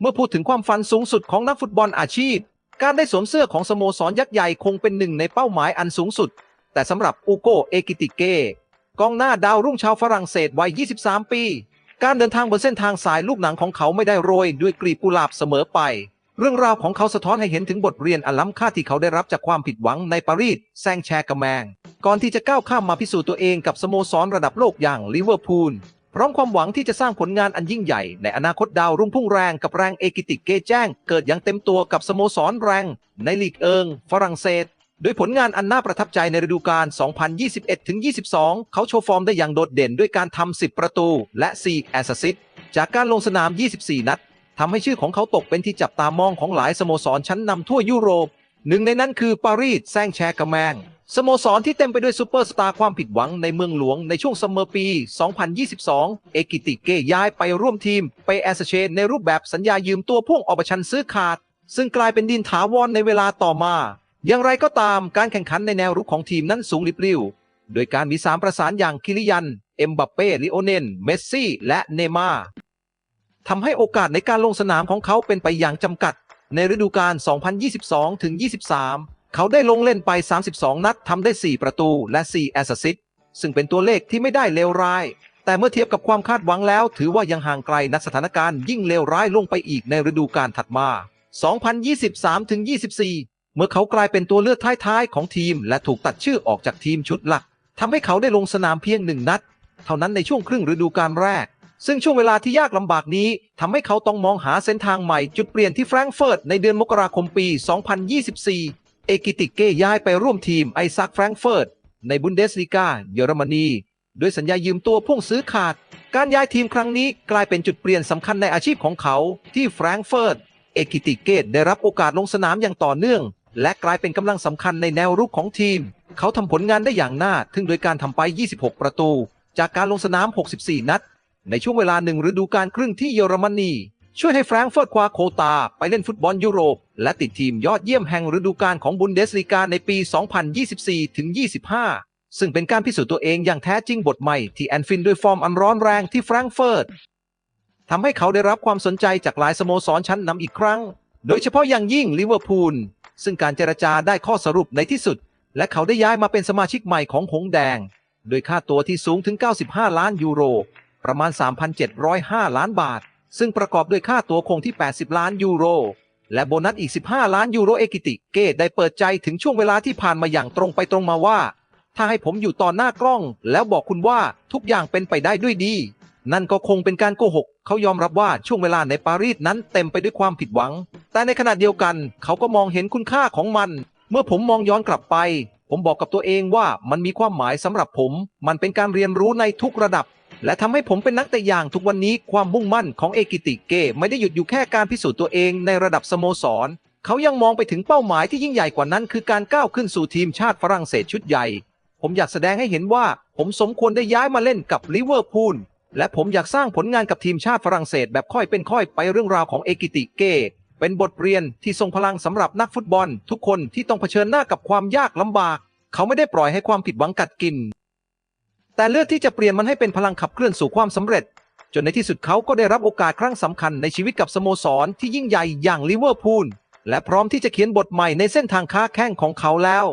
เมื่อพูดถึงความฝันสูงสุดของนักฟุตบอลอาชีพ การได้สวมเสื้อของสโมสรยักษ์ใหญ่คงเป็นหนึ่งในเป้าหมายอันสูงสุด แต่สำหรับอูโกเอกิติเกกองหน้าดาวรุ่งชาวฝรั่งเศสวัย 23 ปี การเดินทางบนเส้นทางสายลูกหนังของเขาไม่ได้โรยด้วยกลีบกุหลาบเสมอไป เรื่องราวของเขาสะท้อนให้เห็นถึงบทเรียนอันล้ำค่าที่เขาได้รับจากความผิดหวังในปารีสแซงแชร์กะแมง ก่อนที่จะก้าวข้ามมาพิสูจน์ตัวเองกับสโมสรระดับโลกอย่างลิเวอร์พูล พร้อมความหวังที่จะสร้างผลงานอันยิ่งใหญ่ ในอนาคตดาวรุ่งพุ่งแรงกับแรงเอกิติเกแจ้ง เกิดอย่างเต็มตัวกับสโมสรแรง ในลีกเอิง ฝรั่งเศสโดยผลงานอันน่าประทับใจในฤดูกาล 2021-22 เขาโชว์ฟอร์มได้อย่างโดดเด่นด้วยการทำ 10 ประตู และ 4 แอสซิสต์จากการลงสนาม 24 นัดทำให้ชื่อของเขาตกเป็นที่จับตามองของหลายสโมสรชั้นนำทั่วยุโรป หนึ่งในนั้นคือปารีสแซงแชร์กะแมง สโมสรที่เต็มไปด้วยซูเปอร์สตาร์ความผิดหวังในเมืองหลวงในช่วงซัมเมอร์ปี 2022 เอกิติเกย้ายไปร่วมทีมไปแอสเชนในรูปแบบสัญญายืมตัวพ่วงออกชันซื้อขาด ซึ่งกลายเป็นดินถาวรในเวลาต่อมา อย่างไรก็ตามการแข่งขันในแนวรุกของทีมนั้นสูงลิบลิ่ว โดยการมีสามประสานอย่างคิริยัน เอ็มบัปเป้ ลิโอเนลเมสซี่ และเนมาทำให้โอกาสในการลงสนามของเขาเป็นไปอย่างจำกัด ในฤดูกาล 2022-23 เขาได้ลงเล่นไป 32 นัดทำได้ 4 ประตูและ 4 แอสซิสต์ซึ่งเป็นตัวเลขที่ไม่ได้เลวร้าย แต่เมื่อเทียบกับความคาดหวังแล้ว ถือว่ายังห่างไกลนักสถานการณ์ยิ่งเลวร้ายลงไปอีกในฤดูกาลถัดมา 2023-24 เมื่อเขากลายเป็นตัวเลือกท้ายๆ ของทีม และถูกตัดชื่อออกจากทีมชุดหลักทำให้เขาได้ลงสนามเพียงหนึ่งนัด เท่านั้นในช่วงครึ่งฤดูกาลแรก ซึ่งช่วงเวลาที่ยากลำบากนี้ทำให้เขาต้องมองหาเส้นทางใหม่จุดเปลี่ยนที่แฟรงก์เฟิร์ตในเดือนมกราคมปี 2024 เอกิติเก้ย้ายไปร่วมทีมไอซักแฟรงเฟิร์ตในบุนเดสลีกาเยอรมนีด้วยสัญญายืมตัวพ่วงซื้อขาด การย้ายทีมครั้งนี้กลายเป็นจุดเปลี่ยนสำคัญในอาชีพของเขา ที่แฟรงเฟิร์ตเอกิติเกตได้รับโอกาสลงสนามอย่างต่อเนื่อง และกลายเป็นกำลังสำคัญในแนวรุกของทีม เขาทำผลงานได้อย่างน่าทึ่งโดยการทำไป 26 ประตู จากการลงสนาม 64 นัด ในช่วงเวลาหนึ่งฤดูกาลครึ่งที่เยอรมนี ช่วยให้แฟรงก์เฟิร์ตคว้าโควตา ไปเล่นฟุตบอลยุโรป และติดทีมยอดเยี่ยมแห่งฤดูกาลของบุนเดสลีกาในปี 2024-25 ซึ่งเป็นการพิสูจน์ตัวเองอย่างแท้จริงบทใหม่ที่แอนฟินด้วยฟอร์มอันร้อนแรงที่แฟรงก์เฟิร์ตทำให้เขาได้รับความสนใจจากหลายสโมสรชั้นนำอีกครั้ง โดยเฉพาะอย่างยิ่งลิเวอร์พูล ซึ่งการเจรจาได้ข้อสรุปในที่สุด และเขาได้ย้ายมาเป็นสมาชิกใหม่ของหงส์แดง โดยค่าตัวที่สูงถึง 95 ล้านยูโร ประมาณ 3,705 ล้านบาท ซึ่งประกอบด้วยค่าตัวคงที่ 80 ล้านยูโร และโบนัสอีก 15 ล้านยูโรเอกิติเกตได้เปิดใจถึงช่วงเวลาที่ผ่านมาอย่างตรงไปตรงมาว่า ถ้าให้ผมอยู่ต่อหน้ากล้อง แล้วบอกคุณว่าทุกอย่างเป็นไปได้ด้วยดี นั่นก็คงเป็นการโกหก เขายอมรับว่าช่วงเวลาในปารีสนั้นเต็มไปด้วยความผิดหวัง แต่ในขณะเดียวกัน เขาก็มองเห็นคุณค่าของมัน เมื่อผมมองย้อนกลับไป ผมบอกกับตัวเองว่ามันมีความหมายสำหรับผม มันเป็นการเรียนรู้ในทุกระดับ และทำให้ผมเป็นนักเตะอย่างทุกวันนี้ความมุ่งมั่นของเอกิติเกไม่ได้หยุดอยู่แค่การพิสูจน์ตัวเองในระดับสโมสร เขายังมองไปถึงเป้าหมายที่ยิ่งใหญ่กว่านั้น คือการก้าวขึ้นสู่ทีมชาติฝรั่งเศสชุดใหญ่ ผมอยากแสดงให้เห็นว่า ผมสมควรได้ย้ายมาเล่นกับลิเวอร์พูลและผมอยากสร้างผลงานกับทีมชาติฝรั่งเศสแบบค่อยเป็นค่อยไปเรื่องราวของเอกิติเกเป็นบทเรียนที่ทรงพลังสำหรับนักฟุตบอล ทุกคนที่ต้องเผชิญหน้ากับความยากลำบาก เขาไม่ได้ปล่อยให้ความผิดหวังกัดกิน แต่เลือกที่จะเปลี่ยนมันให้เป็นพลังขับเคลื่อนสู่ความสำเร็จ จนในที่สุดเขาก็ได้รับโอกาสครั้งสำคัญในชีวิตกับสโมสรที่ยิ่งใหญ่อย่างลิเวอร์พูลและพร้อมที่จะเขียนบทใหม่ในเส้นทางค้าแข้งของเขาแล้ว